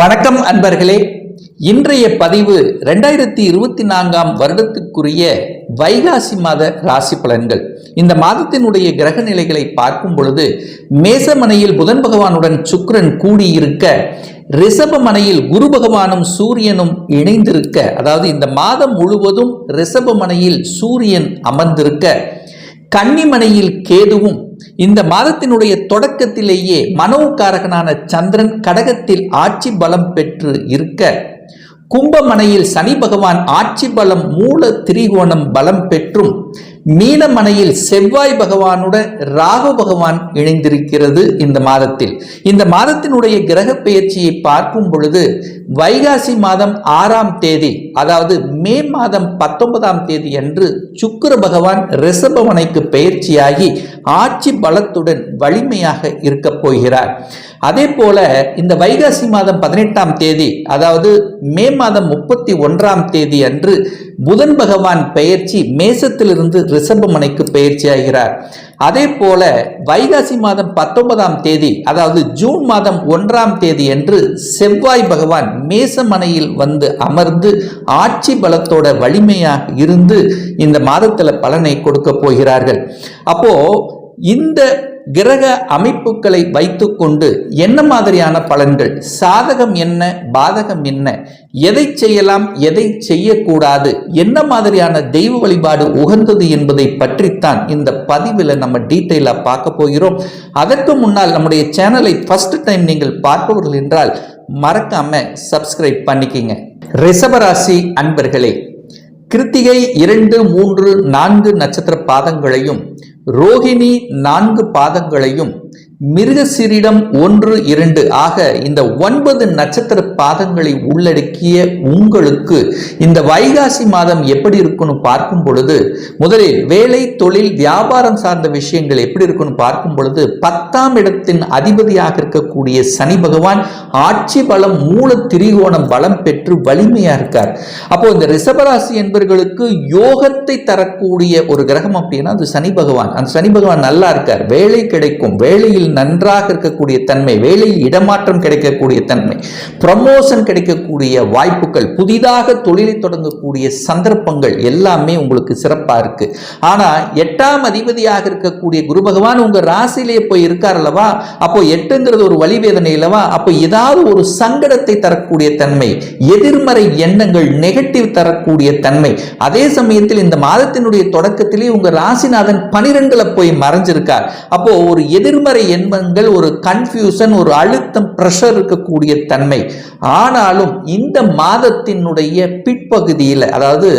வணக்கம் அன்பர்களே. இன்றைய பதிவு ரெண்டாயிரத்தி இருபத்தி நான்காம் வருடத்துக்குரிய வைகாசி மாத ராசி பலன்கள். இந்த மாதத்தினுடைய கிரக நிலைகளை பார்க்கும் பொழுது மேசமனையில் புதன் பகவானுடன் சுக்கரன் கூடியிருக்க ரிஷபமனையில் குரு பகவானும் சூரியனும் இணைந்திருக்க அதாவது இந்த மாதம் முழுவதும் ரிஷபமனையில் சூரியன் அமர்ந்திருக்க கன்னிமனையில் கேதுவும் இந்த மாதத்தினுடைய தொடக்கத்திலேயே மனோகாரகனான சந்திரன் கடகத்தில் ஆட்சி பலம் பெற்று இருக்க கும்பமனையில் சனி பகவான் ஆட்சி பலம் மூல திரிகோணம் பலம் பெற்றும் மீனமனையில் செவ்வாய் பகவானுடன் ராகு பகவான் இணைந்திருக்கிறது இந்த மாதத்தில். இந்த மாதத்தினுடைய கிரக பெயர்ச்சியை பார்க்கும் பொழுது வைகாசி மாதம் ஆறாம் தேதி அதாவது மே மாதம் பத்தொன்பதாம் தேதி அன்று சுக்கிர பகவான் ரிஷபவனைக்கு பெயர்ச்சியாகி ஆட்சி பலத்துடன் வலிமையாக இருக்கப் போகிறார். அதே போல இந்த வைகாசி மாதம் பதினெட்டாம் தேதி அதாவது மே மாதம் முப்பத்தி ஒன்றாம் தேதி அன்று புதன் பகவான் பெயர்ச்சி மேசத்திலிருந்து ரிஷபமனைக்கு பெயர்ச்சி ஆகிறார். அதே போல வைகாசி மாதம் பத்தொன்பதாம் தேதி அதாவது ஜூன் மாதம் ஒன்றாம் தேதி என்று செவ்வாய் பகவான் மேசமனையில் வந்து அமர்ந்து ஆட்சி பலத்தோட வலிமையாக இருந்து இந்த மாதத்தில் பலனை கொடுக்க போகிறார்கள். அப்போ இந்த கிரக அமைப்புகளை வைத்துக்கொண்டு என்ன மாதிரியான பலன்கள்? சாதகம் என்ன? பாதகம் என்ன? எதை செய்யலாம்? எதை செய்யக்கூடாது? என்ன மாதிரியான தெய்வ வழிபாடு உகந்தது என்பதை பற்றித்தான் இந்த பதிவில் நம்ம டீட்டெயிலாக பார்க்க போகிறோம். அதற்கு முன்னால் நம்முடைய சேனலை ஃபர்ஸ்ட் டைம் நீங்கள் பார்ப்பவர்கள் என்றால் மறக்காம சப்ஸ்கிரைப் பண்ணிக்கிங்க. ரிஷபராசி அன்பர்களே கிருத்திகை இரண்டு மூன்று நான்கு நட்சத்திர பாதங்களையும் ரோகிணி நான்கு பாதங்களையும் மிருகசிரிடம் ஒன்று இரண்டு. ஆக இந்த ஒன்பது நட்சத்திர பாதங்களை உள்ளடக்கிய உங்களுக்கு இந்த வைகாசி மாதம் எப்படி இருக்குன்னு பார்க்கும் பொழுது முதலில் வேலை தொழில் வியாபாரம் சார்ந்த விஷயங்கள் எப்படி இருக்குன்னு பார்க்கும் பொழுது பத்தாம் இடத்தின் அதிபதியாக இருக்கக்கூடிய சனி பகவான் ஆட்சி பலம் மூல திரிகோணம் பலம் பெற்று வலிமையா இருக்கார். அப்போ இந்த ரிஷபராசி என்பவர்களுக்கு யோகத்தை தரக்கூடிய ஒரு கிரகம் அப்படின்னா அது சனி பகவான். அந்த சனி பகவான் நல்லா இருக்கார். வேலை கிடைக்கும். வேலையில் நன்றாக இருக்கக்கூடிய தன்மை வேலையில் இடமாற்றம் கிடைக்கக்கூடிய தன்மை ப்ரமோஷன் கிடைக்கக்கூடிய வாய்ப்புகள் புதிதாக தொழிலை தொடங்கக்கூடிய சந்தர்ப்பங்கள் எல்லாமே உங்களுக்கு சிறப்பாக இருக்கு. ஆனால் எட்டாம் அதிபதியாக இருக்கக்கூடிய குரு பகவான் உங்கள் ராசியிலேயே போய் இருக்கார் அல்லவா? அப்போ எட்டுங்கிறது ஒரு வழிவேதனை இல்லவா அப்போ ஏதாவது ஒரு சங்கடத்தை தரக்கூடிய தன்மை எதிர்மறை எண்ணங்கள் நெகட்டிவ் தரக்கூடிய தன்மை. அதே சமயத்தில் இந்த மாதத்தினுடைய தொடக்கத்திலே உங்கள் ராசிநாதன் பனிரெண்டுல போய் மறைஞ்சிருக்கார். அப்போ ஒரு எதிர்மறை எண்ணங்கள் ஒரு கன்ஃபியூசன் ஒரு அழுத்தம் ப்ரெஷர் இருக்கக்கூடிய தன்மை. ஆனாலும் இந்த மாதத்தினுடைய பிற்பகுதியில் அதாவது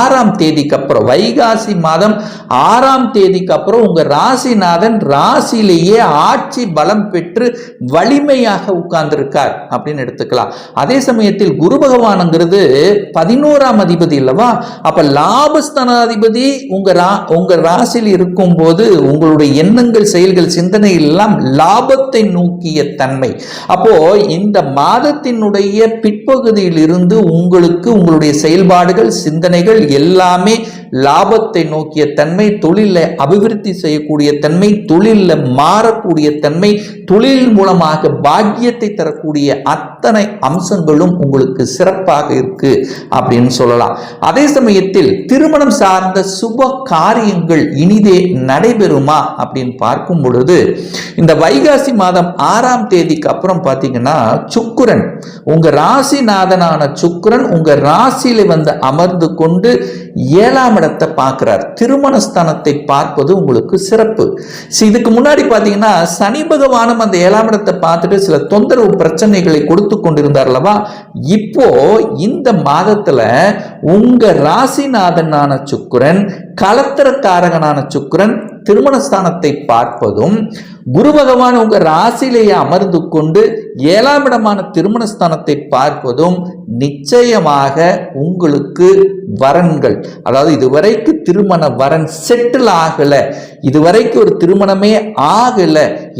ஆறாம் தேதிக்கு அப்புறம் வைகாசி மாதம் ஆறாம் தேதிக்கு அப்புறம் உங்கள் ராசிநாதன் ராசியிலேயே ஆட்சி பலம் பெற்று வலிமையாக உட்கார்ந்துருக்கார் அப்படின்னு எடுத்துக்கலாம். அதே சமயத்தில் குரு பகவானுங்கிறது பதினோராம் அதிபதி இல்லவா அப்ப லாபஸ்தானாதிபதி உங்க ரா உங்க ராசியில் இருக்கும் போது உங்களுடைய எண்ணங்கள் செயல்கள் சிந்தனையில் எல்லாம் லாபத்தை நோக்கிய தன்மை. அப்போ இந்த மாதத்தினுடைய பிற்பகுதியில் இருந்து உங்களுக்கு உங்களுடைய செயல்பாடுகள் சிந்தனைகள் எல்லாமே லாபத்தை நோக்கிய தன்மை தொழில அபிவிருத்தி செய்யக்கூடிய தன்மை தொழில மாறக்கூடிய தன்மை தொழில் மூலமாக பாக்கியத்தை தரக்கூடிய அத்தனை அம்சங்களும் உங்களுக்கு சிறப்பாக இருக்கு அப்படின்னு சொல்லலாம். அதே சமயத்தில் திருமணம் சார்ந்த சுப காரியங்கள் இனிதே நடைபெறுமா அப்படின்னு பார்க்கும் பொழுது இந்த வைகாசி மாதம் ஆறாம் தேதிக்கு அப்புறம் பார்த்தீங்கன்னா சுக்குரன். உங்க ராசிநாதனான சுக்குரன் உங்க ராசியில வந்து அமர்ந்து கொண்டு ஏழாம் இடத்தை பார்க்கிறார். திருமணஸ்தானத்தை பார்ப்பது உங்களுக்கு சிறப்பு. இதுக்கு முன்னாடி பார்த்தீங்கன்னா சனி பகவானும் அந்த ஏழாம் இடத்தை பார்த்துட்டு சில தொந்தரவு பிரச்சனைகளை கொடுத்து கொண்டிருந்தார் அல்லவா? இப்போ இந்த மாதத்துல உங்க ராசிநாதனான சுக்குரன் கலத்திரக்காரகனான சுக்குரன் திருமணஸ்தானத்தை பார்ப்பதும் குரு பகவான் உங்க ராசியிலேயே அமர்ந்து கொண்டு ஏழாம் இடமான திருமணஸ்தானத்தை பார்ப்பதும் நிச்சயமாக உங்களுக்கு வரன்கள். அதாவது இதுவரைக்கு திருமண வரன் செட்டில் ஆகல. இதுவரைக்கும் ஒரு திருமணமே ஆகல.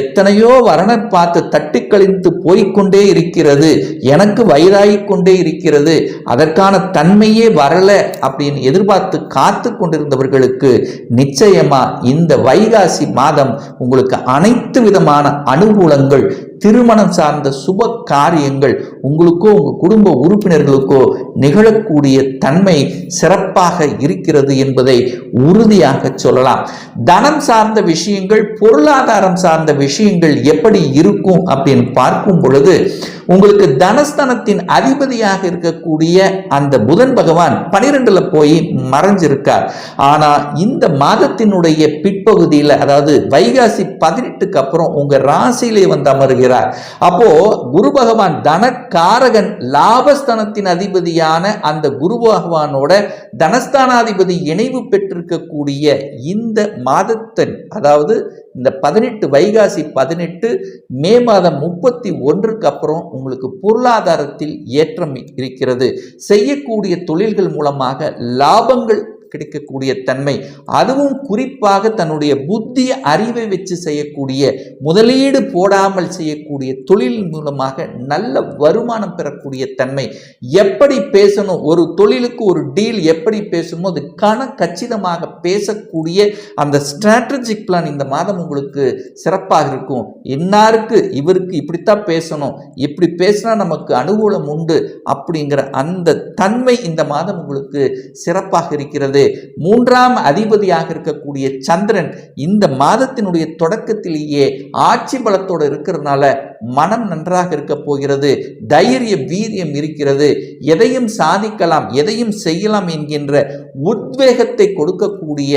எத்தனையோ வரனை பார்த்து தட்டி கழித்து போய்கொண்டே இருக்கிறது. எனக்கு வயதாகி கொண்டே இருக்கிறது. அதற்கான தன்மையே வரல அப்படின்னு எதிர்பார்த்து காத்து கொண்டிருந்தவர்களுக்கு நிச்சயமா இந்த வைகாசி மாதம் உங்களுக்கு அனைத்து விதமான அனுகூலங்கள் திருமணம் சார்ந்த சுப காரியங்கள் உங்களுக்கோ உங்கள் குடும்ப உறுப்பினர்களுக்கோ நிகழக்கூடிய தன்மை சிறப்பாக இருக்கிறது என்பதை உறுதியாக சொல்லலாம். தனம் சார்ந்த விஷயங்கள் பொருளாதாரம் சார்ந்த விஷயங்கள் எப்படி இருக்கும் அப்படின்னு பார்க்கும் பொழுது உங்களுக்கு தனஸ்தனத்தின் அதிபதியாக இருக்கக்கூடிய அந்த புதன் பகவான் பனிரெண்டுல போய் மறைஞ்சிருக்கார். ஆனா இந்த மாதத்தினுடைய பிற்பகுதியில் அதாவது வைகாசி பதினெட்டுக்கு அப்புறம் உங்க ராசியிலே வந்து அமருகிறார் அப்போ குரு பகவான் தனக்காரகன் லாபஸ்தனத்தின் அதிபதியான அந்த குரு பகவானோட தனஸ்தானாதிபதி இணைவு பெற்றிருக்கக்கூடிய இந்த மாதத்தன் அதாவது இந்த பதினெட்டு வைகாசி பதினெட்டு மே மாதம் முப்பத்தி ஒன்றுக்கு அப்புறம் உங்களுக்கு பொருளாதாரத்தில் ஏற்றம் இருக்கிறது. செய்யக்கூடிய தொழில்கள் மூலமாக லாபங்கள் கிடைக்கக்கூடிய தன்மை. அதுவும் குறிப்பாக தன்னுடைய புத்தி அறிவை வச்சு செய்யக்கூடிய முதலீடு போடாமல் செய்யக்கூடிய தொழில் மூலமாக நல்ல வருமானம் பெறக்கூடிய தன்மை. எப்படி பேசணும்? ஒரு தொழிலுக்கு ஒரு டீல் எப்படி பேசணுமோ அது கன கச்சிதமாக பேசக்கூடிய அந்த ஸ்ட்ராட்டஜிக் பிளான் இந்த மாதம் உங்களுக்கு சிறப்பாக இருக்கும். இன்னாருக்கு இவருக்கு இப்படித்தான் பேசணும். இப்படி பேசினா நமக்கு அனுகூலம் உண்டு அப்படிங்கிற அந்த தன்மை இந்த மாதம் உங்களுக்கு சிறப்பாக இருக்கிறது. மூன்றாம் அதிபதியாக இருக்கக்கூடிய சந்திரன் இந்த மாதத்தினுடைய தொடக்கத்திலேயே ஆட்சி பலத்தோடு இருக்கிறதுனால மனம் நன்றாக இருக்க போகிறது தைரிய வீரியம் இருக்கிறது. எதையும் சாதிக்கலாம் எதையும் செய்யலாம் என்கின்ற உத்வேகத்தை கொடுக்கக்கூடிய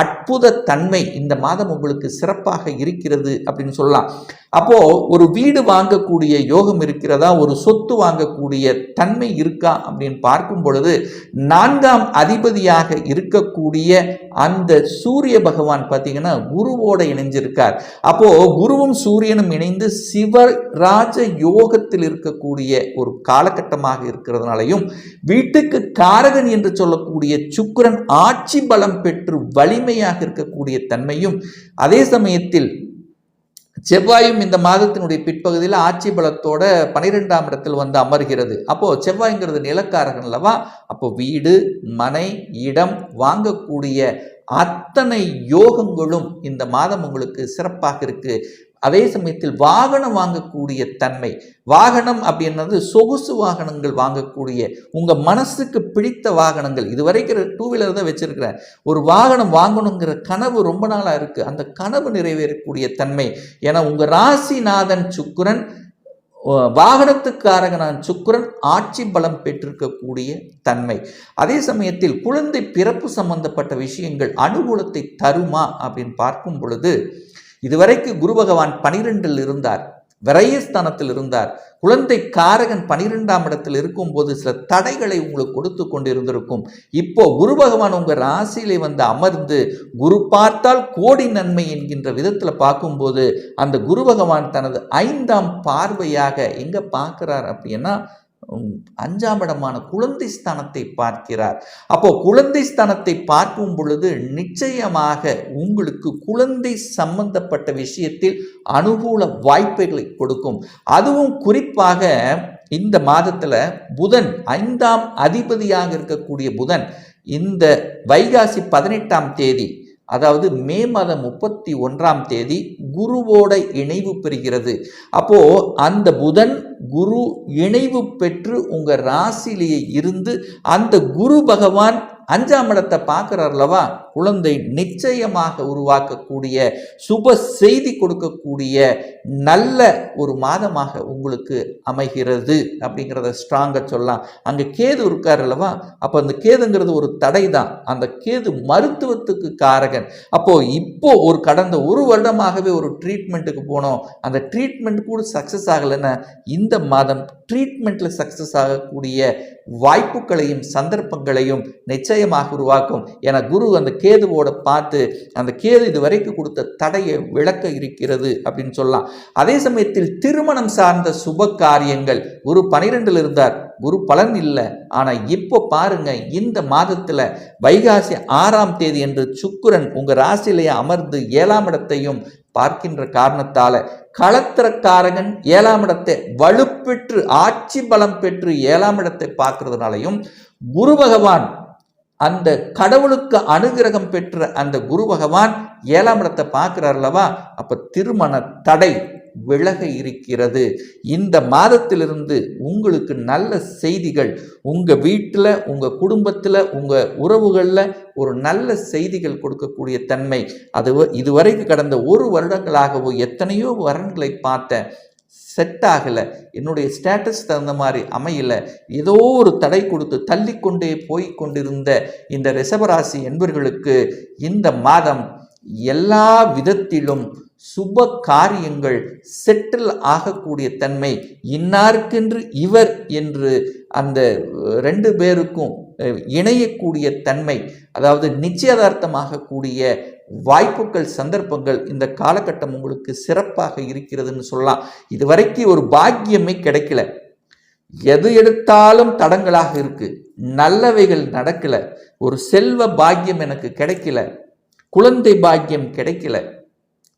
அற்புத தன்மை இந்த மாதம் உங்களுக்கு சிறப்பாக இருக்கிறது அப்படின்னு சொல்லலாம். அப்போ ஒரு வீடு வாங்கக்கூடிய யோகம் இருக்கிறதா? ஒரு சொத்து வாங்கக்கூடிய தன்மை இருக்கா? அப்படின்னு பார்க்கும் பொழுது நான்காம் அதிபதியாக இருக்கக்கூடிய அந்த சூரிய பகவான் பார்த்தீங்கன்னா குருவோட இணைஞ்சிருக்கார். அப்போ குருவும் சூரியனும் இணைந்து சிவராஜ யோகத்தில் இருக்கக்கூடிய ஒரு காலகட்டமாக இருக்கிறதுனாலையும் வீட்டுக்கு காரகன் என்று சொல்லக்கூடிய சுக்கிரன் ஆட்சி பலம் பெற்று வலிமையாக இருக்கக்கூடிய தன்மையும் அதே சமயத்தில் செவ்வாயும் இந்த மாதத்தினுடைய பிற்பகுதியில் ஆட்சி பலத்தோட பனிரெண்டாம் இடத்தில் வந்து அமர்கிறது. அப்போ செவ்வாய்ங்கிறது நிலக்காரகன் அல்லவா? அப்போ வீடு மனை இடம் வாங்கக்கூடிய அத்தனை யோகங்களும் இந்த மாதம் உங்களுக்கு சிறப்பாக இருக்கு. அதே சமயத்தில் வாகனம் வாங்கக்கூடிய தன்மை. வாகனம் அப்படின்றது சொகுசு வாகனங்கள் வாங்கக்கூடிய உங்கள் மனசுக்கு பிடித்த வாகனங்கள். இது வரைக்கும் டூ வீலர் தான் வச்சுருக்கிறேன். ஒரு வாகனம் வாங்கணுங்கிற கனவு ரொம்ப நாளாக இருக்குது அந்த கனவு நிறைவேறக்கூடிய தன்மை. ஏன்னா உங்கள் ராசிநாதன் சுக்கிரன் வாகனத்துக்காரகனான் சுக்கிரன் ஆட்சி பலம் பெற்றிருக்கக்கூடிய தன்மை. அதே சமயத்தில் குழந்தை பிறப்பு சம்பந்தப்பட்ட விஷயங்கள் அனுகூலத்தை தருமா அப்படின்னு பார்க்கும் பொழுது இதுவரைக்கு குரு பகவான் பனிரெண்டில் இருந்தார் விரயஸ்தானத்தில் இருந்தார். குழந்தை காரகன் பனிரெண்டாம் இடத்தில் இருக்கும்போது சில தடைகளை உங்களுக்கு கொடுத்து கொண்டிருந்திருக்கும். இப்போ குரு பகவான் உங்க ராசியிலே வந்து அமர்ந்து குரு பார்த்தால் கோடி நன்மை என்கின்ற விதத்தில் பார்க்கும்போது அந்த குரு பகவான் தனது ஐந்தாம் பார்வையாக எங்க பார்க்கிறார் அப்படின்னா அஞ்சாம் இடமான குழந்தை ஸ்தானத்தை பார்க்கிறார். அப்போ குழந்தை ஸ்தானத்தை பார்க்கும் பொழுது நிச்சயமாக உங்களுக்கு குழந்தை சம்பந்தப்பட்ட விஷயத்தில் அனுகூல வாய்ப்புகளை கொடுக்கும். அதுவும் குறிப்பாக இந்த மாதத்தில் புதன் ஐந்தாம் அதிபதியாக இருக்கக்கூடிய புதன் இந்த வைகாசி பதினெட்டாம் தேதி அதாவது மே மாதம் முப்பத்தி ஒன்றாம் தேதி குருவோட இணைவு பெறுகிறது. அப்போ அந்த புதன் குரு இணைவு பெற்று உங்க ராசிலேயே இருந்து அந்த குரு பகவான் அஞ்சாம் இடத்தை பார்க்குறாருலவா குழந்தை நிச்சயமாக உருவாக்கக்கூடிய சுப செய்தி கொடுக்கக்கூடிய நல்ல ஒரு மாதமாக உங்களுக்கு அமைகிறது அப்படிங்கிறத ஸ்ட்ராங்காக சொல்லலாம். அங்கே கேது இருக்கார் அல்லவா? அப்போ அந்த கேதுங்கிறது ஒரு தடை தான் அந்த கேது மருத்துவத்துக்கு காரகன். அப்போது இப்போ ஒரு கடந்த ஒரு வருடமாகவே ஒரு ட்ரீட்மெண்ட்டுக்கு போனோம். அந்த ட்ரீட்மெண்ட் கூட சக்ஸஸ் ஆகலைன்னா இந்த மாதம் ட்ரீட்மெண்ட்டில் சக்ஸஸ் ஆகக்கூடிய வாய்ப்புகளையும் சந்தர்ப்பங்களையும் நிச்சயமாக உருவாக்கும். என குரு அந்த கேதுவோட பார்த்து அந்த கேது இது வரைக்கும் கொடுத்த தடையை விளக்க இருக்கிறது அப்படின்னு சொல்லலாம். அதே சமயத்தில் திருமணம் சார்ந்த சுப காரியங்கள் குரு பனிரெண்டில் இருந்தார் குரு பலன் இல்லை. ஆனால் இப்போ பாருங்க இந்த மாதத்தில் வைகாசி ஆறாம் தேதி என்று சுக்குரன் உங்கள் ராசியிலேயே அமர்ந்து ஏழாம் இடத்தையும் பார்க்கின்ற காரணத்தால களத்திரக்காரகன் ஏழாம் இடத்தை வலுப்பெற்று ஆட்சி பலம் பெற்று ஏழாம் இடத்தை பார்க்கறதுனாலையும் குரு பகவான் அந்த கடவுளுக்கு அனுகிரகம் பெற்ற அந்த குரு பகவான் ஏழாம் இடத்தை பார்க்கிறார் அல்லவா? அப்ப திருமண தடை விலக இருக்கிறது. இந்த மாதத்திலிருந்து உங்களுக்கு நல்ல செய்திகள் உங்க வீட்டில் உங்க குடும்பத்தில் உங்க உறவுகளில் ஒரு நல்ல செய்திகள் கொடுக்கக்கூடிய தன்மை. அது இதுவரைக்கு இதுவரைக்கும் கடந்த ஒரு வருடங்களாகவோ எத்தனையோ வரன்களை பார்த்தேன். செட் ஆகலை. என்னுடைய ஸ்டேட்டஸ் தகுந்த மாதிரி அமையல. ஏதோ ஒரு தடை கொடுத்து தள்ளிக்கொண்டே போய் கொண்டிருந்த இந்த ரிஷபராசி என்பர்களுக்கு இந்த மாதம் எல்லா விதத்திலும் சுப காரியங்கள் செட்டில் ஆகக்கூடிய தன்மை இன்னாருக்கென்று இவர் என்று அந்த ரெண்டு பேருக்கும் இணையக்கூடிய தன்மை அதாவது நிச்சயதார்த்தமாகக்கூடிய வாய்ப்புகள் சந்தர்ப்பங்கள் இந்த காலகட்டம் உங்களுக்கு சிறப்பாக இருக்கிறதுன்னு சொல்லலாம். இதுவரைக்கும் ஒரு பாக்கியமே கிடைக்கல. எது எடுத்தாலும் தடங்களாக இருக்கு. நல்லவைகள் நடக்கல. ஒரு செல்வ பாக்கியம் எனக்கு கிடைக்கல. குழந்தை பாக்கியம் கிடைக்கல.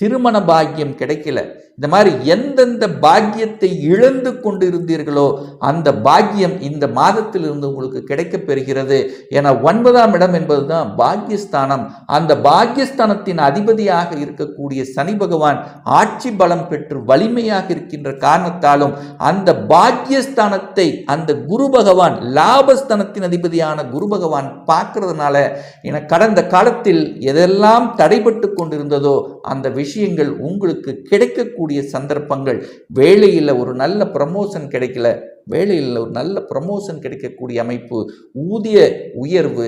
திருமண பாக்கியம் கிடைக்கல. இந்த மாதிரி எந்தெந்த பாக்கியத்தை இழந்து கொண்டு இருந்தீர்களோ அந்த பாக்கியம் இந்த மாதத்திலிருந்து உங்களுக்கு கிடைக்கப் பெறுகிறது. என ஒன்பதாம் இடம் என்பதுதான் பாக்கியஸ்தானம். அந்த பாக்கியஸ்தானத்தின் அதிபதியாக இருக்கக்கூடிய சனி பகவான் ஆட்சி பலம் பெற்று வலிமையாக இருக்கின்ற காரணத்தாலும் அந்த பாக்கியஸ்தானத்தை அந்த குரு பகவான் லாபஸ்தானத்தின் அதிபதியான குரு பகவான் பார்க்கறதுனால என கடந்த காலத்தில் எதெல்லாம் தடைபட்டு கொண்டிருந்ததோ அந்த விஷயங்கள் உங்களுக்கு கிடைக்கக்கூடிய சந்தர்ப்பங்கள். வேலையில் ஒரு நல்ல ப்ரமோஷன் கிடைக்கல. வேலையில் ஒரு நல்ல ப்ரமோஷன் கிடைக்கக்கூடிய அமைப்பு ஊதிய உயர்வு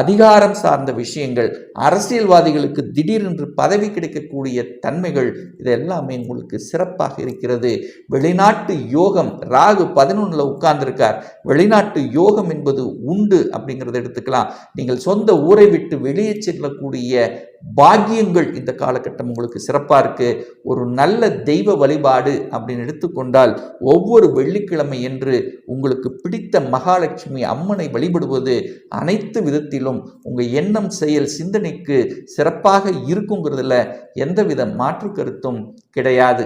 அதிகாரம் சார்ந்த விஷயங்கள் அரசியல்வாதிகளுக்கு திடீரென்று பதவி கிடைக்கக்கூடிய தன்மைகள் இது எல்லாமே உங்களுக்கு சிறப்பாக இருக்கிறது. வெளிநாட்டு யோகம் ராகு பதினொன்றில் உட்கார்ந்துருக்கார். வெளிநாட்டு யோகம் என்பது உண்டு அப்படிங்கிறத எடுத்துக்கலாம். நீங்கள் சொந்த ஊரை விட்டு வெளியே செல்லக்கூடிய பாக்கியங்கள் இந்த காலகட்டம் உங்களுக்கு சிறப்பாக இருக்குது ஒரு நல்ல தெய்வ வழிபாடு அப்படின்னு எடுத்துக்கொண்டால் ஒவ்வொரு வெள்ளிக்கிழமை என்று உங்களுக்கு பிடித்த மகாலட்சுமி அம்மனை வழிபடுவது அனைத்து விதத்திலும் உங்கள் எண்ணம் செயல் சிந்தனைக்கு சிறப்பாக இருக்குங்கிறதுல எந்தவித மாற்று கருத்தும் கிடையாது.